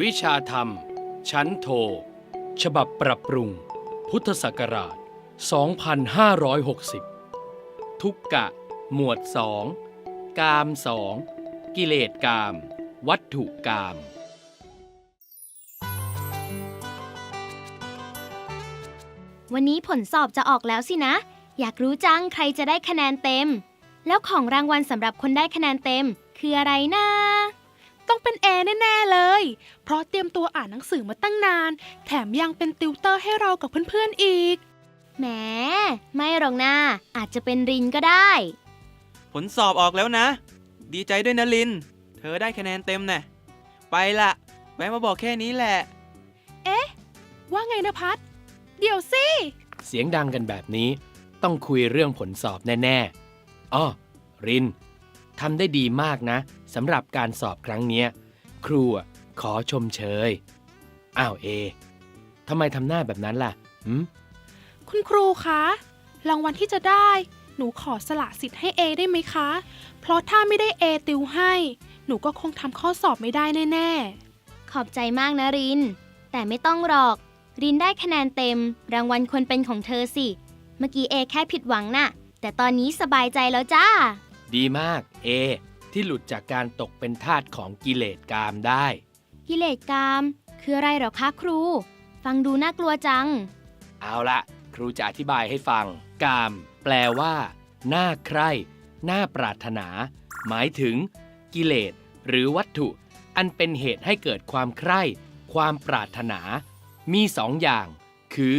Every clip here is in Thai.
วิชาธรรม ชั้นโท ฉบับปรับปรุง พุทธศักราช 2560 ทุกกะ หมวด2กาม2กิเลสกาม วัตถุกาม วันนี้ผลสอบจะออกแล้วสินะ อยากรู้จังใครจะได้คะแนนเต็ม แล้วของรางวัลสำหรับคนได้คะแนนเต็ม คืออะไรนะ ต้องเป็นเอแน่ๆเลย เพราะเตรียมตัวอ่านหนังสือมาตั้งนาน แถมยังเป็นติวเตอร์ให้เรากับเพื่อนๆอีก แหม ไม่หรอกนะอาจจะเป็นรินก็ได้ ผลสอบออกแล้วนะ ดีใจด้วยนะลิน เธอได้คะแนนเต็มแน่ไปละแวะมาบอกแค่นี้แหละว่าไงนะพัด เดี๋ยวสิ เสียงดังกันแบบนี้ ต้องคุยเรื่องผลสอบแน่ ๆ อ้อ ริน ทำได้ดีมากนะ สำหรับการสอบครั้งเนี้ยครูอะขอชมเชย อ้าวเอทำไมทำหน้าแบบนั้นล่ะหืมคุณครูคะรางวัลที่จะได้ หนูขอสละสิทธิ์ให้เอได้ไหมคะ เพราะถ้าไม่ได้เอติวให้ หนูก็คงทำข้อสอบไม่ได้แน่ขอบใจมากนะริน แต่ไม่ต้องหรอก รินได้คะแนนเต็ม รางวัลควรเป็นของเธอสิ เมื่อกี้เอแค่ผิดหวังน่ะ แต่ตอนนี้สบายใจแล้วจ้า ดีมากเอ ที่หลุดจากการตกเป็นทาสของกิเลสกามได้ กิเลสกาม คืออะไรเหรอคะครู ฟังดูน่ากลัวจัง เอาละครูจะอธิบายให้ฟัง กาม แปลว่าน่าใคร่น่าปรารถนา หมายถึง กิเลส หรือวัตถุ อันเป็นเหตุให้เกิดความใคร่ ความปรารถนา มีสองอย่าง คือ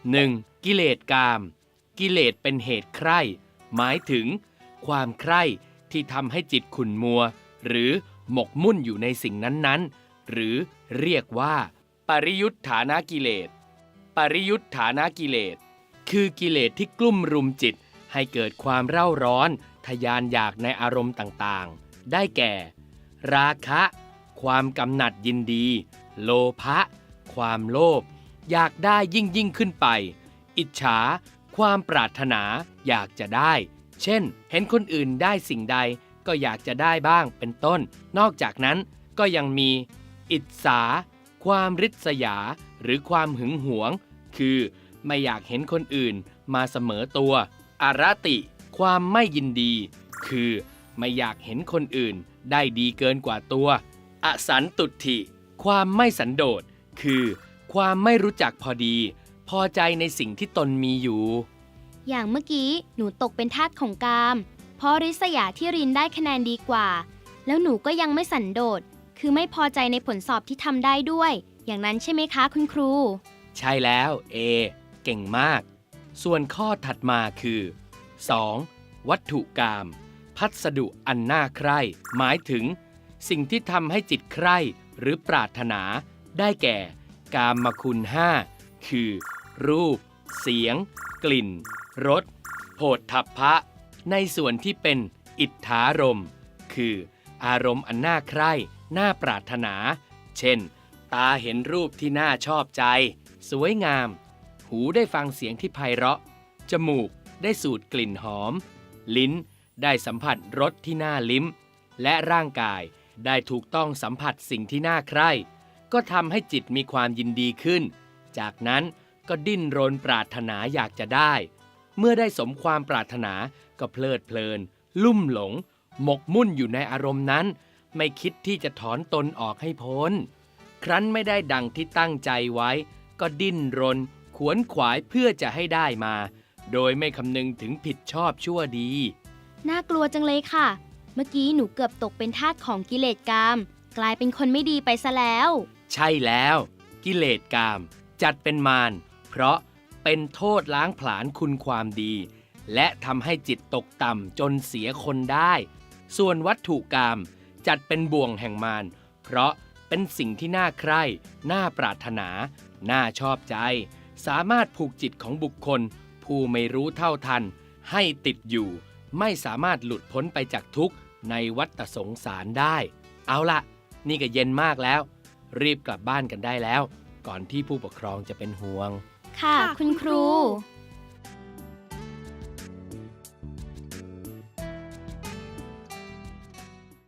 1. กิเลสกาม กิเลสเป็นเหตุใคร่ หมายถึง ความใคร่ ที่ทำให้จิตขุ่นมัว หรือหมกมุ่นอยู่ในสิ่งนั้นๆ หรือเรียกว่า ปริยุทธานากิเลส ปริยุทธานากิเลส คือกิเลสที่กลุ่มรุมจิต ให้เกิดความเร่าร้อน ทยานอยากในอารมณ์ต่างๆ ได้แก่ ราคะ ความกำหนัดยินดี โลภะความโลภอยากได้ยิ่งยิ่งขึ้นไป อิจฉา ความปรารถนาอยากจะได้ เช่น เห็นคนอื่นได้สิ่งใดก็อยากจะได้บ้างเป็นต้น นอกจากนั้นก็ยังมี อิจฉาความริษยา หรือความหึงหวง คือไม่อยากเห็นคนอื่นมาเสมอตัวอารติ ความไม่ยินดี คือไม่อยากเห็นคนอื่นได้ดีเกินกว่าตัว อสันตุถิ ความไม่สันโดษ คือ ความไม่รู้จักพอดี พอใจในสิ่งที่ตนมีอยู่ อย่างเมื่อกี้หนูตกเป็นทาสของกาม เพราะริษยาที่รินได้คะแนนดีกว่า แล้วหนูก็ยังไม่สันโดษ คือไม่พอใจในผลสอบที่ทำได้ด้วย อย่างนั้นใช่ไหมคะคุณครู ใช่แล้วเอเก่งมาก ส่วนข้อถัดมาคือ 2. วัตถุกรรมพัสดุอันน่าใคร่ หมายถึง สิ่งที่ทำให้จิตใคร่หรือปรารถนา ได้แก่ กามมคุณห้าคือ รูป เสียง กลิ่น รสโผฏฐัพพะ ในส่วนที่เป็นอิทธารม คืออารมณ์อันน่าใคร่น่าปรารถนา เช่น ตาเห็นรูปที่น่าชอบใจ สวยงาม หูได้ฟังเสียงที่ไพเราะ จมูกได้สูดกลิ่นหอม ลิ้นได้สัมผัสรสที่น่าลิ้ม และร่างกายได้ถูกต้องสัมผัสสิ่งที่น่าใคร่ ก็ทำให้จิตมีความยินดีขึ้น จากนั้นก็ดิ้นรนปรารถนาอยากจะได้ เมื่อได้สมความปรารถนาก็เพลิดเพลิน ลุ่มหลง หมกมุ่นอยู่ในอารมณ์นั้น ไม่คิดที่จะถอนตนออกให้พ้น ครั้นไม่ได้ดังที่ตั้งใจไว้ ก็ดิ้นรน ขวนขวายเพื่อจะให้ได้มา โดยไม่คำนึงถึงผิดชอบชั่วดี น่ากลัวจังเลยค่ะ เมื่อกี้หนูเกือบตกเป็นทาสของกิเลสกาม กลายเป็นคนไม่ดีไปซะแล้ว ใช่แล้ว กิเลสกาม จัดเป็นมารเพราะ เป็นโทษล้างผลาญคุณความดี และทำให้จิตตกต่ำจนเสียคนได้ ส่วนวัตถุกรรมจัดเป็นบ่วงแห่งมารเพราะเป็นสิ่งที่น่าใคร่ น่าปรารถนา น่าชอบใจ สามารถผูกจิตของบุคคล ผู้ไม่รู้เท่าทัน ให้ติดอยู่ ไม่สามารถหลุดพ้นไปจากทุกข์ในวัฏสงสารได้ เอาละนี่ก็เย็นมากแล้ว รีบกลับบ้านกันได้แล้ว ก่อนที่ผู้ปกครองจะเป็นห่วง ค่ะ คุณครู